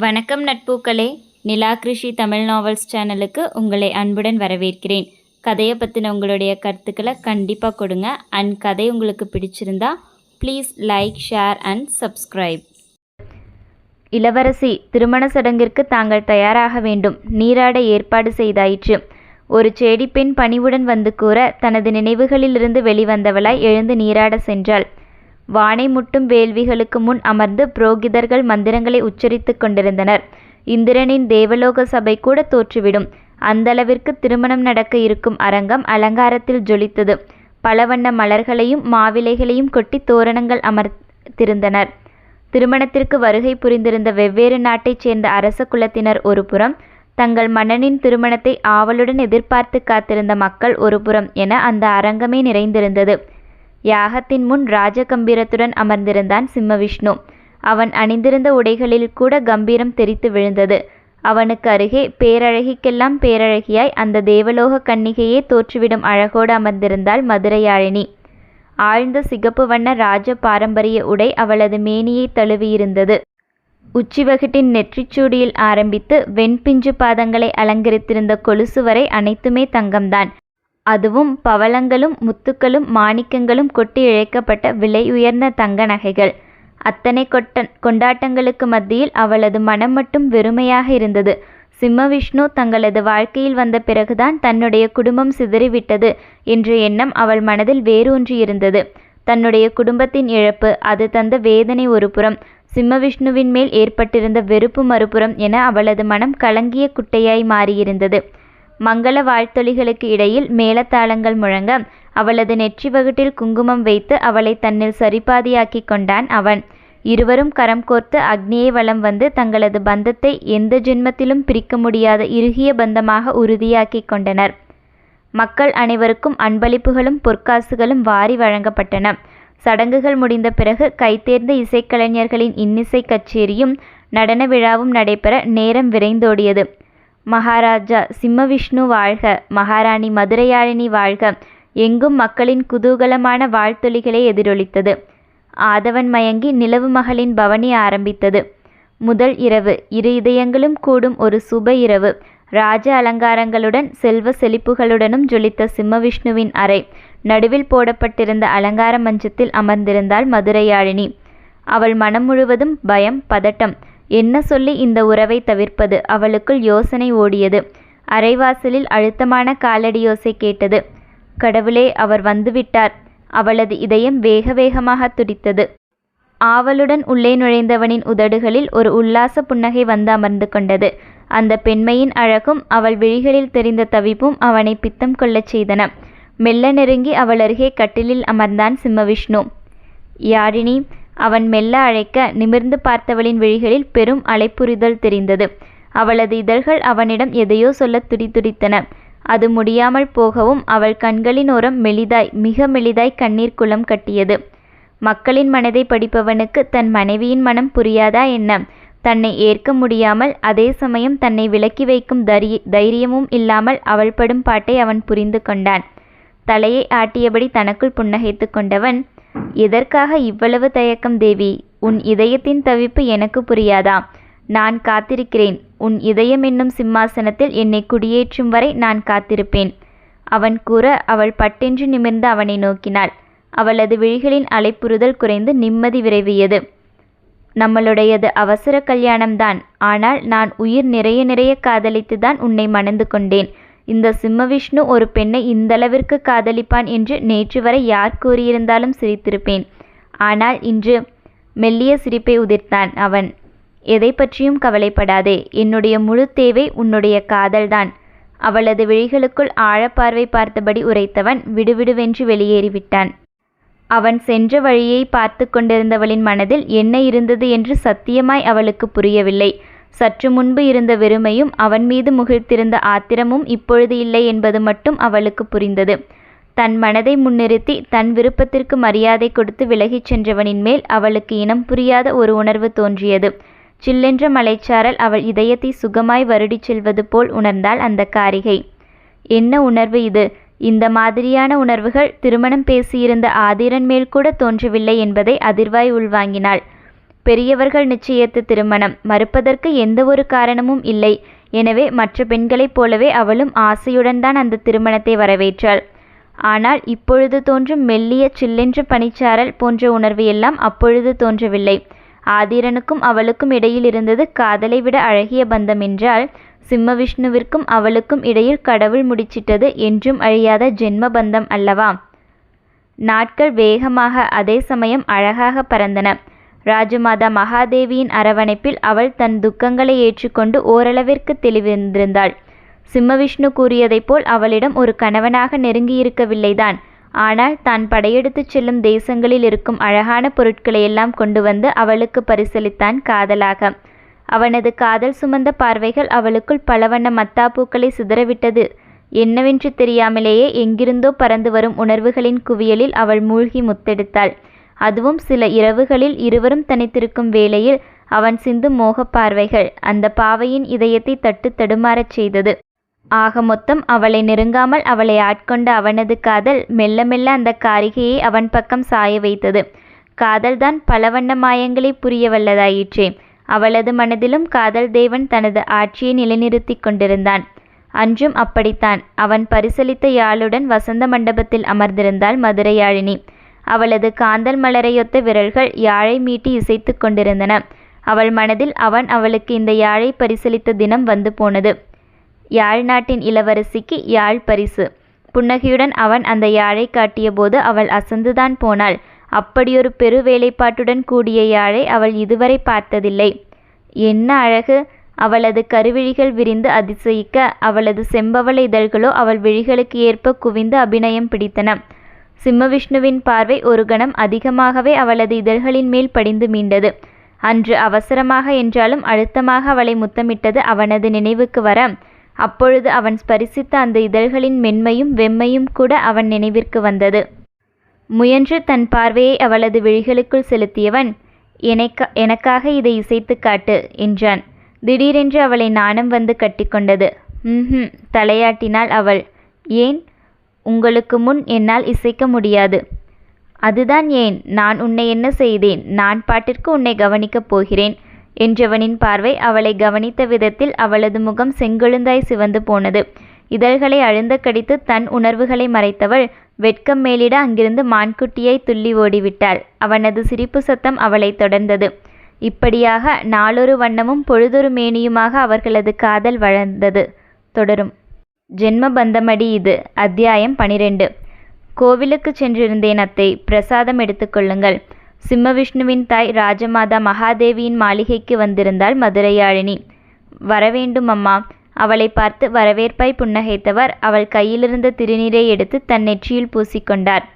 வணக்கம் நட்பூக்களே. நிலா கிருஷி தமிழ் நாவல்ஸ் சேனலுக்கு உங்களை அன்புடன் வரவேற்கிறேன். கதையை பற்றின உங்களுடைய கருத்துக்களை கண்டிப்பாக கொடுங்க. அண்ட் கதை உங்களுக்கு பிடிச்சிருந்தா please like share and subscribe இளவரசி திருமண சடங்கிற்கு தாங்கள் தயாராக வேண்டும். நீராட ஏற்பாடு செய்தாயிற்று ஒரு செடிப்பெண் பணிவுடன் வந்து கூற தனது நினைவுகளிலிருந்து வெளிவந்தவளாய் எழுந்து நீராட சென்றாள். வானை முட்டும் வேள்விகளுக்கு முன் அமர்ந்து புரோகிதர்கள் மந்திரங்களை உச்சரித்துக் கொண்டிருந்தனர். இந்திரனின் தேவலோக சபை கூட தோற்றுவிடும். அந்தளவிற்கு திருமணம் நடக்க இருக்கும் அரங்கம் அலங்காரத்தில் ஜொலித்தது. பல வண்ண மலர்களையும் மாவிலைகளையும் கொட்டி தோரணங்கள் அமர்த்திருந்தனர். திருமணத்திற்கு வருகை புரிந்திருந்த வெவ்வேறு நாட்டைச் சேர்ந்த அரச குலத்தினர் ஒரு புறம் தங்கள் மன்னனின் திருமணத்தை ஆவலுடன் எதிர்பார்த்து காத்திருந்த மக்கள் ஒரு புறம் என அந்த அரங்கமே நிறைந்திருந்தது. யாகத்தின் முன் ராஜகம்பீரத்துடன் அமர்ந்திருந்தான் சிம்மவிஷ்ணு. அவன் அணிந்திருந்த உடைகளில் கூட கம்பீரம் தெரித்து விழுந்தது. அவனுக்கு அருகே பேரழகிக்கெல்லாம் பேரழகியாய் அந்த தேவலோக கன்னிகையே தோற்றுவிடும் அழகோடு அமர்ந்திருந்தாள் மதுரையாழினி. ஆழ்ந்த சிகப்பு வண்ண ராஜ பாரம்பரிய உடை அவளது மேனியை தழுவியிருந்தது. உச்சிவகுட்டின் நெற்றிச்சூடியில் ஆரம்பித்து வெண்பிஞ்சு பாதங்களை அலங்கரித்திருந்த கொலுசு வரை அனைத்துமே தங்கம்தான். அதுவும் பவளங்களும் முத்துக்களும் மாணிக்கங்களும் கொட்டி இழைக்கப்பட்ட விலை உயர்ந்த தங்க நகைகள். அத்தனை கொட்ட கொண்டாட்டங்களுக்கு மத்தியில் அவளது மனம் மட்டும் வெறுமையாக இருந்தது. சிம்மவிஷ்ணு தங்களது வாழ்க்கையில் வந்த பிறகுதான் தன்னுடைய குடும்பம் சிதறிவிட்டது என்ற எண்ணம் அவள் மனதில் வேரூன்றியிருந்தது தன்னுடைய குடும்பத்தின் இழப்பு அது தந்த வேதனை ஒரு புறம் சிம்மவிஷ்ணுவின் மேல் ஏற்பட்டிருந்த வெறுப்பு மறுபுறம் என அவளது மனம் கலங்கிய குட்டையாய் மாறியிருந்தது. மங்கள வாழ்த்தொலிகளுக்கு இடையில் மேளதாளங்கள் முழங்க அவளது நெற்றி வகுட்டில் குங்குமம் வைத்து அவளை தன்னில் சரிபாதியாக்கி கொண்டான் அவன். இருவரும் கரம் கோர்த்து அக்னியை வலம் வந்து தங்களது பந்தத்தை எந்த ஜென்மத்திலும் பிரிக்க முடியாத இறுகிய பந்தமாக உறுதியாக்கி கொண்டனர். மக்கள் அனைவருக்கும் அன்பளிப்புகளும் பொற்காசுகளும் வாரி வழங்கப்பட்டன. சடங்குகள் முடிந்த பிறகு கைத்தேர்ந்த இசைக்கலைஞர்களின் இன்னிசை கச்சேரியும் நடன விழாவும் நடைபெற நேரம் விரைந்தோடியது. மகாராஜா சிம்மவிஷ்ணு வாழ்க மகாராணி மதுரையாழினி வாழ்க. எங்கும் மக்களின் குதூகலமான வாழ்த்தொலிகளை எதிரொலித்தது. ஆதவன் மயங்கி நிலவு மகளின் பவனி ஆரம்பித்தது. முதல் இரவு இரு இதயங்களும் கூடும் ஒரு சுப இரவு. ராஜ அலங்காரங்களுடன் செல்வ செழிப்புகளுடனும் ஜொலித்த சிம்மவிஷ்ணுவின் அறை. நடுவில் போடப்பட்டிருந்த அலங்கார மஞ்சத்தில் அமர்ந்திருந்தாள் மதுரையாழினி. அவள் மனம் முழுவதும் பயம் பதட்டம். என்ன சொல்லி இந்த உறவை தவிர்ப்பது? அவளுக்குள் யோசனை ஓடியது. அரைவாசலில் அழுத்தமான காலடியோசை கேட்டது. கடவுளே அவர் வந்துவிட்டார். அவளது இதயம் வேக வேகமாக துடித்தது. ஆவலுடன் உள்ளே நுழைந்தவனின் உதடுகளில் ஒரு உல்லாச புன்னகை வந்து அமர்ந்து கொண்டது. அந்த பெண்மையின் அழகும் அவள் விழிகளில் தெரிந்த தவிப்பும் அவனை பித்தம் கொள்ளச் செய்தன. மெல்ல நெருங்கி அவள் அருகே கட்டிலில் அமர்ந்தான் சிம்மவிஷ்ணு யாழினி அவன் மெல்ல அழைக்க நிமிர்ந்து பார்த்தவளின் விழிகளில் பெரும் அலைப்புரிதல் தெரிந்தது. அவளது இதழ்கள் அவனிடம் எதையோ சொல்ல துடிதுடித்தன அது முடியாமல் போகவும் அவள் கண்களின் ஓரம் மெலிதாய் மிக மெலிதாய் கண்ணீர் குளம் கட்டியது. மக்களின் மனதை படிப்பவனுக்கு தன் மனைவியின் மனம் புரியாதா என்ன? தன்னை ஏற்க முடியாமல் அதே சமயம் தன்னை விலக்கி வைக்கும் தரி தைரியமும் இல்லாமல் அவள் படும் பாட்டை அவன் புரிந்து கொண்டான். தலையை ஆட்டியபடி தனக்குள் புன்னகைத்து கொண்டவன் எதற்காக இவ்வளவு தயக்கம் தேவி? உன் இதயத்தின் தவிப்பு எனக்கு புரியாதா? நான் காத்திருக்கிறேன். உன் இதயம் என்னும் சிம்மாசனத்தில் என்னை குடியேற்றும் வரை நான் காத்திருப்பேன். அவன் கூற அவள் பட்டென்று நிமிர்ந்து அவனை நோக்கினாள். அவளது விழிகளின் அலைப்புறுதல் குறைந்து நிம்மதி விரைவியது. நம்மளுடையது அவசர கல்யாணம்தான். ஆனால் நான் உயிர் நிறைய நிறைய காதலித்துதான் உன்னை மணந்து கொண்டேன். இந்த சிம்மவிஷ்ணு ஒரு பெண்ணை இந்தளவிற்கு காதலிப்பான் என்று நேற்று வரை யார் கூறியிருந்தாலும் சிரித்திருப்பேன். ஆனால் இன்று மெல்லிய சிரிப்பை உதிர்த்தான் அவன். எதை பற்றியும் கவலைப்படாதே என்னுடைய முழு தேவை உன்னுடைய காதல்தான் அவளது விழிகளுக்குள் ஆழப்பார்வை பார்த்தபடி உரைத்தவன் விடுவிடுவென்று வெளியேறிவிட்டான். அவன் சென்ற வழியை பார்த்து கொண்டிருந்தவளின் மனதில் என்ன இருந்தது என்று சத்தியமாய் அவளுக்கு புரியவில்லை. சற்று முன்பு இருந்த வெறுமையும் அவன் மீது முகிழ்த்திருந்த ஆத்திரமும் இப்பொழுது இல்லை என்பது மட்டும் அவளுக்கு புரிந்தது. தன் மனதை முன்னிறுத்தி தன் விருப்பத்திற்கு மரியாதை கொடுத்து விலகிச் சென்றவனின் மேல் அவளுக்கு இனம் புரியாத ஒரு உணர்வு தோன்றியது. சில்லென்ற மலைச்சாரல் அவள் இதயத்தை சுகமாய் வருடிச் செல்வது போல் உணர்ந்தாள் அந்த காரிகை. என்ன உணர்வு இது? இந்த மாதிரியான உணர்வுகள் திருமணம் பேசியிருந்த ஆதிரன் மேல் கூட தோன்றவில்லை என்பதை அதிர்வாய் உள்வாங்கினாள். பெரியவர்கள் நிச்சயித்த திருமணம். மறுப்பதற்கு எந்த ஒரு காரணமும் இல்லை. எனவே மற்ற பெண்களைப் போலவே அவளும் ஆசையுடன் தான் அந்த திருமணத்தை வரவேற்றாள். ஆனால் இப்பொழுது தோன்றும் மெல்லிய சில்லென்ற பனிச்சாரல் போன்ற உணர்வு எல்லாம் அப்பொழுது தோன்றவில்லை. ஆதிரனுக்கும் அவளுக்கும் இடையில் இருந்தது காதலை விட அழகிய பந்தம் என்றால் சிம்ம விஷ்ணுவிற்கும் அவளுக்கும் இடையில் கடவுள் முடிச்சிட்டது என்றும் அழியாத ஜென்ம பந்தம் அல்லவா? நாட்கள் வேகமாக அதே சமயம் அழகாக பறந்தன. ராஜமாதா மகாதேவியின் அரவணைப்பில் அவள் தன் துக்கங்களை ஏற்றுக்கொண்டு ஓரளவிற்கு தெளிவிருந்திருந்தாள். சிம்மவிஷ்ணு கூறியதைப் போல் அவளிடம் ஒரு கணவனாக நெருங்கியிருக்கவில்லைதான். ஆனால் தான் படையெடுத்துச் செல்லும் தேசங்களில் இருக்கும் அழகான பொருட்களை எல்லாம் கொண்டு வந்து அவளுக்கு பரிசளித்தான் காதலாக. அவனது காதல் சுமந்த பார்வைகள் அவளுக்குள் பலவண்ண மத்தாப்பூக்களை சிதறவிட்டது. என்னவென்று தெரியாமலேயே எங்கிருந்தோ பறந்து வரும் உணர்வுகளின் குவியலில் அவள் மூழ்கி முத்தெடுத்தாள். அதுவும் சில இரவுகளில் இருவரும் தனித்திருக்கும் வேளையில் அவன் சிந்தும் மோகப் பார்வைகள் அந்த பாவையின் இதயத்தை தட்டு தடுமாறச் செய்தது. ஆக மொத்தம் அவளை நெருங்காமல் அவளை ஆட்கொண்ட அவனது காதல் மெல்ல மெல்ல அந்த காரிகையை அவன் பக்கம் சாய வைத்தது. காதல்தான் பலவண்ண மாயங்களை புரிய வல்லதாயிற்றே. அவளது மனதிலும் காதல் தேவன் தனது ஆட்சியை நிலைநிறுத்தி கொண்டிருந்தான். அன்றும் அப்படித்தான். அவன் பரிசளித்த யாழுடன் வசந்த மண்டபத்தில் அமர்ந்திருந்தாள் மதுரையாழினி. அவளது காந்தல் மலரையொத்த விரல்கள் யாழை மீட்டி இசைத்து கொண்டிருந்தன. அவள் மனதில் அவன் அவளுக்கு இந்த யாழை பரிசளித்த தினம் வந்து போனது. யாழ் நாட்டின் இளவரசிக்கு யாழ் பரிசு. புன்னகையுடன் அவன் அந்த யாழை காட்டியபோது அவள் அசந்துதான் போனாள். அப்படியொரு பெரு வேலைப்பாட்டுடன் கூடிய யாழை அவள் இதுவரை பார்த்ததில்லை. என்ன அழகு! அவளது கருவிழிகள் விரிந்து அதிசயிக்க அவளது செம்பவள இதழ்களோ அவள் விழிகளுக்கு ஏற்ப குவிந்து அபிநயம் பிடித்தன. சிம்மவிஷ்ணுவின் பார்வை ஒரு கணம் அதிகமாகவே அவளது இதழ்களின் மேல் படிந்து மீண்டது. அன்று அவசரமாக என்றாலும் அழுத்தமாக அவளை முத்தமிட்டது அவனது நினைவுக்கு வர. அப்பொழுது அவன் ஸ்பரிசித்த அந்த இதழ்களின் மென்மையும் வெம்மையும் கூட அவன் நினைவிற்கு வந்தது. முயன்று தன் பார்வையை அவளது விழிகளுக்குள் செலுத்தியவன் எனக்கா எனக்காக இதை இசைத்து காட்டு என்றான். திடீரென்று அவளை நாணம் வந்து கட்டிக்கொண்டது. ம் தலையாட்டினாள் அவள். ஏன்? உங்களுக்கு முன் என்னால் இசைக்க முடியாது. அதுதான் ஏன் நான் உன்னை என்ன செய்தேன்? நான் பாட்டிற்கு உன்னை கவனிக்கப் போகிறேன். என்றவனின் பார்வை அவளை கவனித்த விதத்தில் அவளது முகம் செங்கொழுந்தாய் சிவந்து போனது. இதழ்களை அழுந்த கடித்து தன் உணர்வுகளை மறைத்தவள் வெட்கம் மேலிட அங்கிருந்து மான்குட்டியை துள்ளி ஓடிவிட்டாள். அவனது சிரிப்பு சத்தம் அவளை தொடர்ந்தது. இப்படியாக நாளொரு வண்ணமும் பொழுதொரு மேனியுமாக அவர்களது காதல் வளர்ந்தது. தொடரும். ஜென்ம பந்தமடி இது. அத்தியாயம் பனிரெண்டு. கோவிலுக்கு சென்றிருந்தேன் அத்தை. பிரசாதம் எடுத்துக்கொள்ளுங்கள் சிம்மவிஷ்ணுவின் தாய் ராஜமாதா மகாதேவியின் மாளிகைக்கு வந்திருந்தாள் மதுரையாழினி. வரவேண்டும் அம்மா. அவளை பார்த்து வரவேற்பாய் புன்னகைத்தவர். அவள் கையிலிருந்த திருநீரை எடுத்து தன் நெற்றியில் பூசிக்கொண்டார்.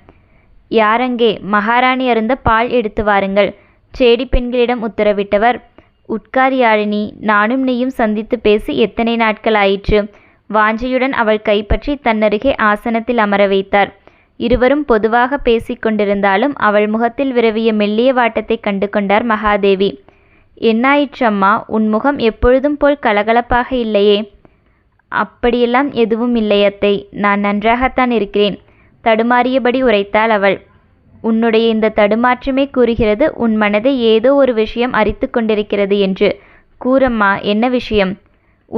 யாரங்கே? மகாராணி அருந்த பால் எடுத்து வாருங்கள். சேடி பெண்களிடம் உத்தரவிட்டவர். உட்கார் யாழினி நானும் நீயும் சந்தித்து பேசி எத்தனை நாட்கள் ஆயிற்று? வாஞ்சையுடன் அவள் கைப்பற்றி தன்னருகே ஆசனத்தில் அமர வைத்தார். இருவரும் பொதுவாக பேசிக்கொண்டிருந்தாலும் அவள் முகத்தில் விரவிய மெல்லிய வாட்டத்தை கண்டு கொண்டார் மகாதேவி. என்னாயிற்றம்மா உன் முகம் எப்பொழுதும் போல் கலகலப்பாக இல்லையே. அப்படியெல்லாம் எதுவும் இல்லையத்தை நான் நன்றாகத்தான் இருக்கிறேன் தடுமாறியபடி உரைத்தாள் அவள். உன்னுடைய இந்த தடுமாற்றமே கூறுகிறது உன் மனதை ஏதோ ஒரு விஷயம் அரித்து கொண்டிருக்கிறது என்று. கூறம்மா என்ன விஷயம்?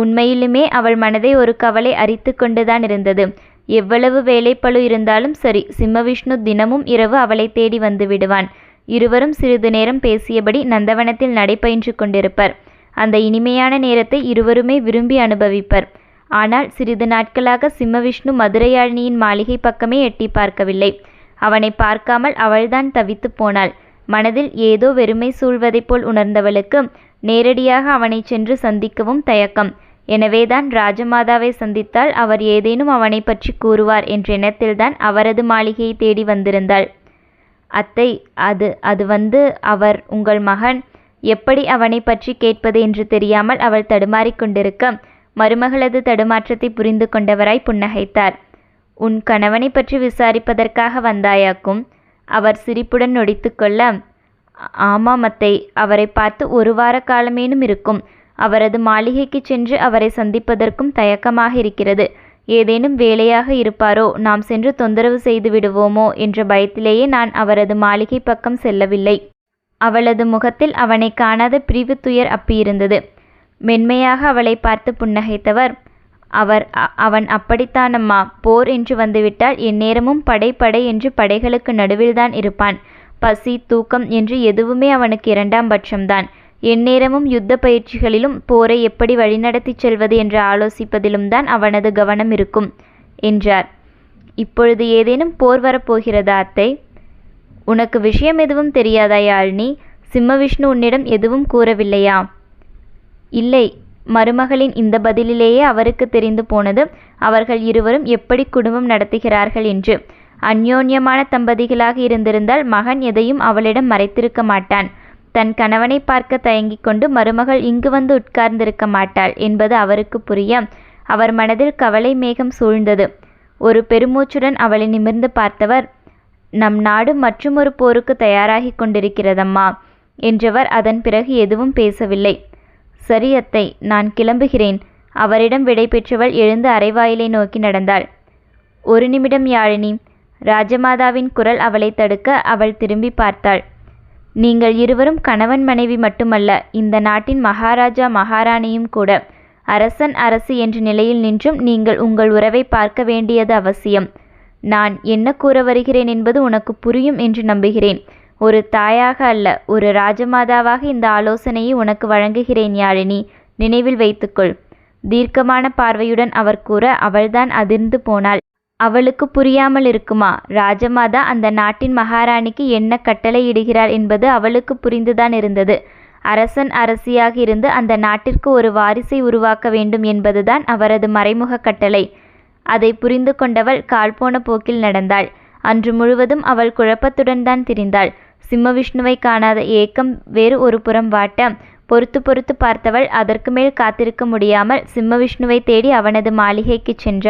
உண்மையிலுமே அவள் மனதை ஒரு கவலை அரித்து கொண்டுதான் இருந்தது. எவ்வளவு வேலைப்பழு இருந்தாலும் சரி சிம்மவிஷ்ணு தினமும் இரவு அவளை தேடி வந்து விடுவான். இருவரும் சிறிது நேரம் பேசியபடி நந்தவனத்தில் நடைபயின்று கொண்டிருப்பர். அந்த இனிமையான நேரத்தை இருவருமே விரும்பி அனுபவிப்பர். ஆனால் சிறிது நாட்களாக சிம்மவிஷ்ணு மதுரையாழினியின் மாளிகை பக்கமே எட்டி பார்க்கவில்லை. அவனை பார்க்காமல் அவள்தான் தவித்து போனாள். மனதில் ஏதோ வெறுமை சூழ்வதைப் போல் உணர்ந்தவளுக்கு நேரடியாக அவனை சென்று சந்திக்கவும் தயக்கம். எனவேதான் ராஜமாதாவை சந்தித்தால் அவர் ஏதேனும் அவனை பற்றி கூறுவார் என்ற எண்ணத்தில்தான் அவரது மாளிகையை தேடி வந்திருந்தாள். அத்தை அது அது வந்து அவர் உங்கள் மகன். எப்படி அவனை பற்றி கேட்பது என்று தெரியாமல் அவள் தடுமாறிக் கொண்டிருக்க மருமகளது தடுமாற்றத்தை புரிந்து கொண்டவராய் புன்னகைத்தார். உன் கணவனை பற்றி விசாரிப்பதற்காக வந்தாயாக்கும்? அவர் சிரிப்புடன் நொடித்துக்கொள்ள ஆமாம் அத்தை அவரை பார்த்து ஒரு வார காலமேனும் இருக்கும். அவரது மாளிகைக்கு சென்று அவரை சந்திப்பதற்கும் தயக்கமாக இருக்கிறது. ஏதேனும் வேலையாக இருப்பாரோ நாம் சென்று தொந்தரவு செய்து விடுவோமோ என்ற பயத்திலேயே நான் அவரது மாளிகை பக்கம் செல்லவில்லை. அவளது முகத்தில் அவனை காணாத பிரிவு துயர் அப்பியிருந்தது. மென்மையாக அவளை பார்த்து புன்னகைத்தவர் அவர் அ- அவன் அப்படித்தானம்மா? போர் என்று வந்துவிட்டால் எந்நேரமும் படை படை என்று படைகளுக்கு நடுவில்தான் இருப்பான். பசி தூக்கம் என்று எதுவுமே அவனுக்கு இரண்டாம் பட்சம்தான். எந்நேரமும் யுத்த பயிற்சிகளிலும் போரை எப்படி வழிநடத்திச் செல்வது என்று ஆலோசிப்பதிலும் தான் அவனது கவனம் இருக்கும் என்றார். இப்பொழுது ஏதேனும் போர் வரப்போகிறதா அத்தை? உனக்கு விஷயம் எதுவும் தெரியாதா யாழ்னி சிம்ம விஷ்ணு உன்னிடம் எதுவும் கூறவில்லையா? இல்லை. மருமகளின் இந்த பதிலிலேயே அவருக்கு தெரிந்து போனது அவர்கள் இருவரும் எப்படி குடும்பம் நடத்துகிறார்கள் என்று. அந்யோன்யமான தம்பதிகளாக இருந்திருந்தால் மகன் எதையும் அவளிடம் மறைத்திருக்க மாட்டான். தன் கணவனை பார்க்க தயங்கிக் கொண்டு மருமகள் இங்கு வந்து உட்கார்ந்திருக்க மாட்டாள் என்பது அவருக்கு புரிய அவர் மனதில் கவலை மேகம் சூழ்ந்தது. ஒரு பெருமூச்சுடன் அவளை நிமிர்ந்து பார்த்தவர் நம் நாடு மற்றுமொரு போருக்கு தயாராகிக் கொண்டிருக்கிறதம்மா என்றவர் அதன் பிறகு எதுவும் பேசவில்லை. சரி அத்தை நான் கிளம்புகிறேன். அவரிடம் விடை பெற்றவள் எழுந்து அரைவாயிலை நோக்கி நடந்தாள். ஒரு நிமிடம் யாழினி. ராஜமாதாவின் குரல் அவளை தடுக்க அவள் திரும்பி பார்த்தாள். நீங்கள் இருவரும் கணவன் மனைவி மட்டுமல்ல இந்த நாட்டின் மகாராஜா மகாராணியும் கூட. அரசன் அரசு என்ற நிலையில் நின்றும் நீங்கள் உங்கள் உறவை பார்க்க வேண்டியது அவசியம். நான் என்ன கூற வருகிறேன் என்பது உனக்கு புரியும் என்று நம்புகிறேன். ஒரு தாயாக அல்ல ஒரு ராஜமாதாவாக இந்த ஆலோசனையை உனக்கு வழங்குகிறேன் யாழினி. நினைவில் வைத்துக்கொள். தீர்க்கமான பார்வையுடன் அவர் கூற அவள்தான் அதிர்ந்து போனாள். அவளுக்கு புரியாமல் இருக்குமா? ராஜமாதா அந்த நாட்டின் மகாராணிக்கு என்ன கட்டளையிடுகிறார் என்பது அவளுக்கு புரிந்துதான் இருந்தது. அரசன் அரசியாக இருந்து அந்த நாட்டிற்கு ஒரு வாரிசை உருவாக்க வேண்டும் என்பதுதான் அவரது மறைமுக கட்டளை. அதை புரிந்து கொண்டவள் கால்போன போக்கில் நடந்தாள். அன்று முழுவதும் அவள் குழப்பத்துடன் தான் திரிந்தாள். சிம்மவிஷ்ணுவை காணாத ஏக்கம் வேறு ஒரு புறம் வாட்ட பொறுத்து பொறுத்து பார்த்தவள் அதற்கு மேல் காத்திருக்க முடியாமல் சிம்மவிஷ்ணுவை தேடி அவனது மாளிகைக்குச் சென்றாள்.